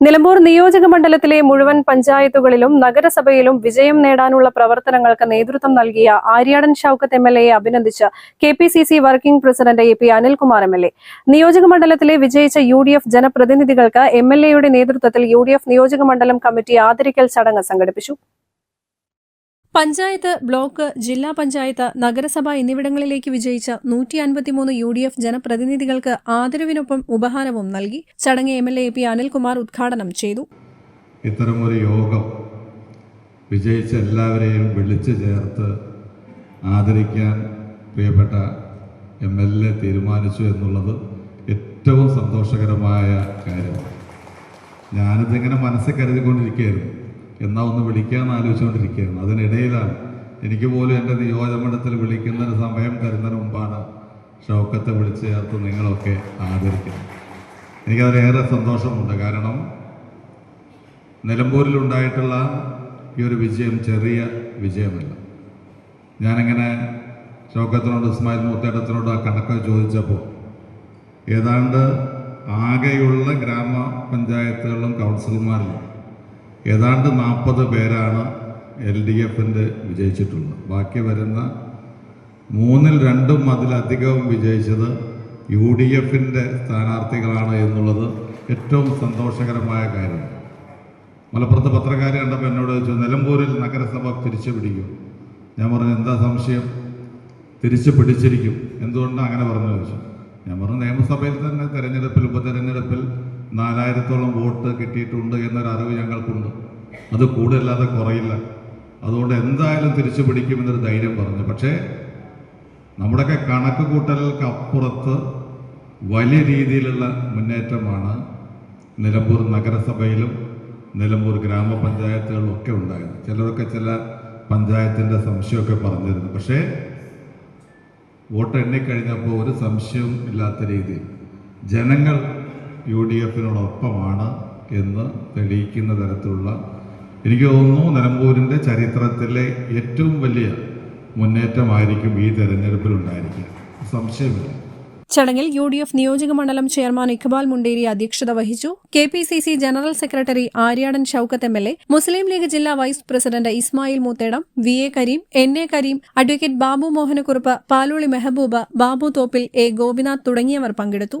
നിലമ്പൂർ നിയോജക മണ്ഡലത്തിലെ മുഴുവൻ പഞ്ചായത്തുകളിലും നഗരസഭയിലും വിജയം നേടാനുള്ള പ്രവർത്തനങ്ങൾക്ക് നേതൃത്വം നൽകിയ ആര്യാടൻ ഷൌക്കത്ത് എം എൽ എയെ അഭിനന്ദിച്ച് K P C C working president A P Anilkumar M L A. നിയോജക മണ്ഡലത്തിലെ വിജയിച്ച യു ഡി എഫ് ജനപ്രതിനിധികൾക്ക് എം എൽ എയുടെ നേതൃത്വത്തിൽ യു ഡി എഫ് നിയോജക മണ്ഡലം കമ്മിറ്റി ആദരിക്കൽ ചടങ്ങ് സംഘടിപ്പിച്ചു. പഞ്ചായത്ത് ബ്ലോക്ക് ജില്ലാ പഞ്ചായത്ത് നഗരസഭ എന്നിവിടങ്ങളിലേക്ക് വിജയിച്ച നൂറ്റി അൻപത്തിമൂന്ന് യു ഡി എഫ് ജനപ്രതിനിധികൾക്ക് ആദരവിനൊപ്പം ഉപഹാരവും നൽകി ചടങ്ങ് M L A P Anilkumar ഉദ്ഘാടനം ചെയ്തു. ഇത്തരമൊരു യോഗം വിജയിച്ച എല്ലാവരെയും വിളിച്ചു ചേർത്ത് ആദരിക്കാൻ പ്രിയപ്പെട്ട എം എൽ എ തീരുമാനിച്ചു എന്നുള്ളത് ഏറ്റവും സന്തോഷകരമായ കാര്യമാണ് ഞാനിതിങ്ങനെ മനസ്സിൽ കരുതിക്കൊണ്ടിരിക്കുകയായിരുന്നു? എന്നാ ഒന്ന് വിളിക്കാമെന്ന് ആലോചിച്ചുകൊണ്ടിരിക്കുകയായിരുന്നു അതിനിടയിലാണ് എനിക്ക് പോലും എന്റെ വിളിക്കുന്ന വിളിക്കുന്നതിന് സമയം തരുന്നതിന് മുമ്പാണ് ഷൗക്കത്തെ വിളിച്ച് ചേർത്ത് നിങ്ങളൊക്കെ ആദരിക്കുന്നത്. എനിക്കതിലേറെ സന്തോഷമുണ്ട്. കാരണം നിലമ്പൂരിലുണ്ടായിട്ടുള്ള ഈ ഒരു വിജയം ചെറിയ വിജയമല്ല. ഞാനിങ്ങനെ ഷൗക്കത്തിനോട് ഇസ്മായിൽ മൂത്തേട്ടത്തിനോട് ആ കണക്ക് ചോദിച്ചപ്പോൾ ഏതാണ്ട് ആകെയുള്ള ഗ്രാമപഞ്ചായത്തുകളിലും കൗൺസിലർമാരിലും ഏതാണ്ട് നാൽപ്പത് പേരാണ് എൽ ഡി എഫിന്റെ വിജയിച്ചിട്ടുള്ളത്. ബാക്കി വരുന്ന മൂന്നിൽ രണ്ടും അതിലധികവും വിജയിച്ചത് യു ഡി എഫിന്റെ സ്ഥാനാർത്ഥികളാണ് എന്നുള്ളത് ഏറ്റവും സന്തോഷകരമായ കാര്യമാണ് മലപ്പുറത്ത് പത്രക്കാരെ കണ്ടപ്പോൾ എന്നോട് ചോദിച്ചു നിലമ്പൂരിൽ നഗരസഭ തിരിച്ചു പിടിക്കും? ഞാൻ പറഞ്ഞു എന്താ സംശയം? തിരിച്ചു പിടിച്ചിരിക്കും. എന്തുകൊണ്ടാണ് അങ്ങനെ പറഞ്ഞു ചോദിച്ചു ഞാൻ പറഞ്ഞു നിയമസഭയിൽ തന്നെ തെരഞ്ഞെടുപ്പിൽ ഉപതെരഞ്ഞെടുപ്പിൽ നാലായിരത്തോളം വോട്ട് കിട്ടിയിട്ടുണ്ട് എന്നൊരു അറിവ് ഞങ്ങൾക്കുണ്ട്. അത് കൂടുതലല്ലാതെ കുറയില്ല. അതുകൊണ്ട് എന്തായാലും തിരിച്ചു പിടിക്കുമെന്നൊരു ധൈര്യം പറഞ്ഞു. പക്ഷേ നമ്മുടെയൊക്കെ കണക്ക് കൂട്ടലുകൾക്ക് അപ്പുറത്ത് വലിയ രീതിയിലുള്ള മുന്നേറ്റമാണ് നിലമ്പൂർ നഗരസഭയിലും നിലമ്പൂർ ഗ്രാമപഞ്ചായത്തുകളിലും ഒക്കെ ഉണ്ടായത്. ചിലരൊക്കെ ചില പഞ്ചായത്തിന്റെ സംശയമൊക്കെ പറഞ്ഞിരുന്നു. പക്ഷേ വോട്ട് എണ്ണിക്കഴിഞ്ഞപ്പോൾ ഒരു സംശയവും ഇല്ലാത്ത രീതിയിൽ ജനങ്ങൾ യു ഡി എഫിനോടൊപ്പമാണ് എന്ന് തെളിയിക്കുന്ന തരത്തിലുള്ള എനിക്ക് തോന്നുന്നു നിലമ്പൂരിന്റെ ചരിത്രത്തിലെ ഏറ്റവും വലിയ മുന്നേറ്റമായിരിക്കും ഈ തെരഞ്ഞെടുപ്പിൽ ഉണ്ടായിരിക്കുക സംശയമില്ല. ചടങ്ങിൽ യു ഡി എഫ് നിയോജക മണ്ഡലം ചെയർമാൻ ഇഖ്ബാൽ മുണ്ടേരി അധ്യക്ഷത വഹിച്ചു. K P C C general secretary Aryadan Shoukath M L A Muslim League ജില്ലാ vice president Ismail Moothedam V A Kareem N A Kareem advocate Babu Mohanakurup Paloli Mehaboob Babu Thoppil A Gopinath തുടങ്ങിയവർ പങ്കെടുത്തു.